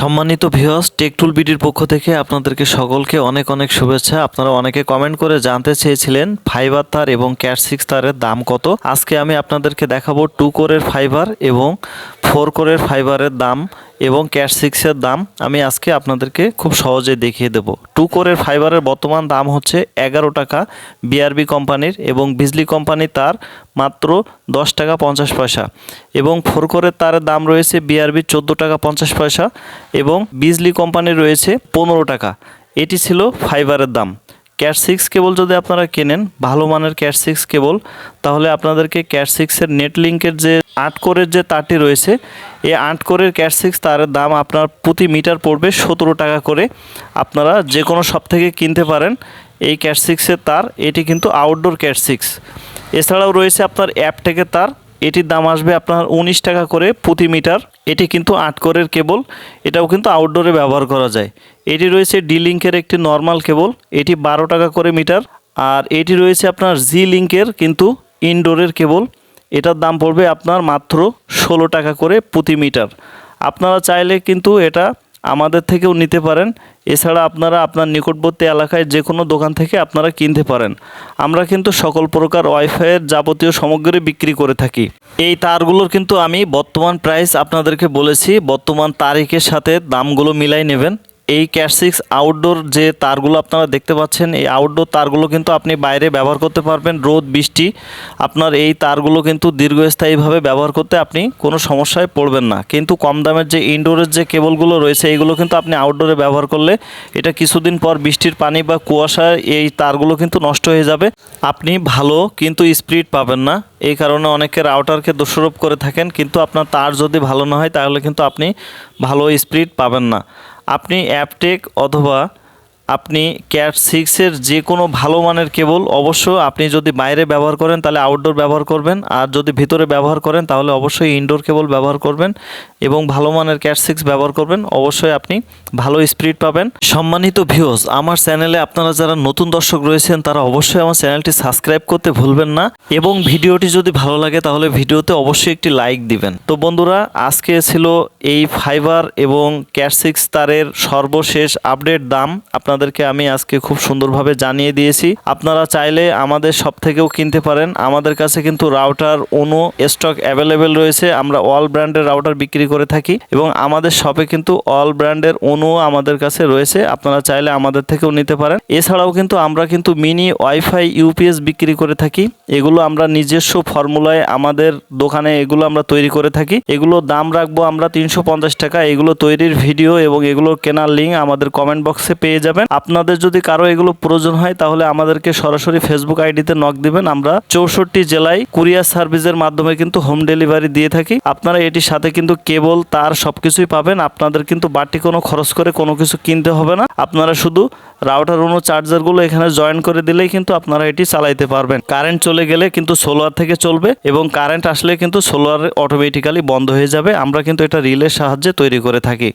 সম্মানিত ভিউয়ার্স টেকটুল বিডির পক্ষ থেকে আপনাদেরকে সকলকে অনেক অনেক শুভেচ্ছা। আপনারা অনেকে কমেন্ট করে জানতে চেয়েছিলেন ফাইবার তার এবং ক্যাট সিক্স তারের দাম কত। আজকে আমি আপনাদেরকে দেখাবো টু কোরের ফাইবার এবং ফোর কোরের ফাইবারের দাম এবং ক্যাট সিক্সের দাম। আমি আজকে আপনাদেরকে খুব সহজে দেখিয়ে দেবো। টু কোরের ফাইবারের বর্তমান দাম হচ্ছে এগারো টাকা বিআরবি কোম্পানির এবং বিজলি কোম্পানি তার মাত্র দশ টাকা পঞ্চাশ পয়সা। এবং ফোর কোরের তারের দাম রয়েছে বিআরবি চোদ্দ টাকা পঞ্চাশ পয়সা। এবং বিজলি কোম্পানির রয়েছে পনেরো টাকা। এটি ছিল ফাইবারের দাম। ক্যাট সিক্স কেবল যদি আপনারা কেনেন, ভালো মানের ক্যাট সিক্স কেবল তাহলে আপনাদেরকে ক্যাট সিক্সের নেট লিঙ্কের যে আট কোরের যে তারটি রয়েছে, এই আট কোরের ক্যাট সিক্স তারের দাম আপনার প্রতি মিটার পড়বে সতেরো টাকা করে। আপনারা যে কোনো শপ থেকে কিনতে পারেন এই ক্যাট সিক্সের তার। এটি কিন্তু আউটডোর ক্যাট সিক্স এছাড়াও রয়েছে আপনার অ্যাপ থেকে তার। এটির দাম আসবে আপনার উনিশ টাকা করে প্রতি মিটার। এটি কিন্তু আট কোরের কেবল। এটাও কিন্তু আউটডোরে ব্যবহার করা যায়। এটি রয়েছে ডি লিঙ্কের একটি নর্মাল কেবল। এটি বারো টাকা করে মিটার। আর এটি রয়েছে আপনার জি লিঙ্কের কিন্তু ইনডোরের কেবল। এটার দাম পড়বে আপনার মাত্র ষোলো টাকা করে প্রতি মিটার। আপনারা চাইলে কিন্তু এটা আমাদের থেকেও নিতে পারেন। এছাড়া আপনারা আপনার নিকটবর্তী এলাকায় যে কোনো দোকান থেকে আপনারা কিনতে পারেন। আমরা কিন্তু সকল প্রকার ওয়াইফাইয়ের যাবতীয় সামগ্রী বিক্রি করে থাকি। এই তারগুলোর কিন্তু আমি বর্তমান প্রাইস আপনাদেরকে বলেছি। বর্তমান তারিখের সাথে দামগুলো মিলাই নেবেন। এই ক্যাট সিক্স আউটডোর যে তারগুলো আপনারা দেখতে পাচ্ছেন, এই আউটডোর তারগুলো কিন্তু আপনি বাইরে ব্যবহার করতে পারবেন। রোদ, বৃষ্টি, আপনার এই তারগুলো কিন্তু দীর্ঘস্থায়ীভাবে ব্যবহার করতে আপনি কোনো সমস্যায় পড়বেন না। কিন্তু কম দামের যে ইনডোরের যে কেবলগুলো রয়েছে, এইগুলো কিন্তু আপনি আউটডোরে ব্যবহার করলে এটা কিছুদিন পর বৃষ্টির পানি বা কুয়াশায় এই তারগুলো কিন্তু নষ্ট হয়ে যাবে। আপনি ভালো কিন্তু স্পিড পাবেন না। এই কারণে অনেকের আউটারকে দোষারোপ করে থাকেন। কিন্তু আপনার তার যদি ভালো না হয়, তাহলে কিন্তু আপনি ভালো স্পিড পাবেন না। আপনি অ্যাপটেক অথবা আপনি ক্যাট সিক্সের যে কোনো ভালো মানের কেবল অবশ্য আপনি যদি বাইরে ব্যবহার করেন তাহলে আউটডোর ব্যবহার করবেন। আর যদি ভিতরে ব্যবহার করেন তাহলে অবশ্যই ইনডোর কেবল ব্যবহার করবেন এবং ভালো মানের ক্যাট সিক্স ব্যবহার করবেন। অবশ্যই আপনি ভালো স্পিড পাবেন। সম্মানিত ভিউজ আমার চ্যানেলে আপনারা যারা নতুন দর্শক রয়েছেন, তারা অবশ্যই আমার চ্যানেলটি সাবস্ক্রাইব করতে ভুলবেন না এবং ভিডিওটি যদি ভালো লাগে তাহলে ভিডিওতে অবশ্যই একটি লাইক দিবেন। তো বন্ধুরা, আজকে ছিল এই ফাইবার এবং ক্যাট সিক্স তারের সর্বশেষ আপডেট দাম। আপনাদেরকে আমি আজকে খুব সুন্দরভাবে জানিয়ে দিয়েছি। আপনারা চাইলে আমাদের সব থেকেও কিনতে পারেন। আমাদের কাছে কিন্তু রাউটার অনু স্টক অ্যাভেলেবেল রয়েছে। আমরা অল ব্র্যান্ডের রাউটার বিক্রি করে থাকি এবং আমাদের শপে কিন্তু অল ব্র্যান্ডের অনু আমাদের কাছে রয়েছে। আপনারা চাইলে আমাদের থেকেও নিতে পারেন। এছাড়াও কিন্তু আমরা কিন্তু মিনি ওয়াইফাই ইউপিএস বিক্রি করে থাকি। এগুলো আমরা নিজস্ব ফর্মুলায় আমাদের দোকানে এগুলো আমরা তৈরি করে থাকি। এগুলো দাম রাখব আমরা তিনশো পঞ্চাশ টাকা। এগুলো তৈরির ভিডিও এবং এগুলো কেনার লিঙ্ক আমাদের কমেন্ট বক্সে পেয়ে যাবেন। আপনাদের যদি কারও এগুলো প্রয়োজন হয়, তাহলে আমাদেরকে সরাসরি ফেসবুক আইডিতে নক দিবেন। আমরা চৌষট্টি জেলায় কুরিয়ার সার্ভিসের মাধ্যমে কিন্তু হোম ডেলিভারি দিয়ে থাকি। আপনারা এটির সাথে কিন্তু কেবল তার সবকিছুই পাবেন। আপনাদের কিন্তু বাড়তি কোনো খরচ করে কোনো কিছু কিনতে হবে না। আপনারা শুধু রাউটার অনু চার্জারগুলো এখানে জয়েন করে দিলেই কিন্তু আপনারা এটি চালাইতে পারবেন। কারেন্ট চলে গেলে কিন্তু সোলার থেকে চলবে এবং কারেন্ট আসলে কিন্তু সোলার অটোমেটিক্যালি বন্ধ হয়ে যাবে। আমরা কিন্তু এটা রিলের সাহায্যে তৈরি করে থাকি।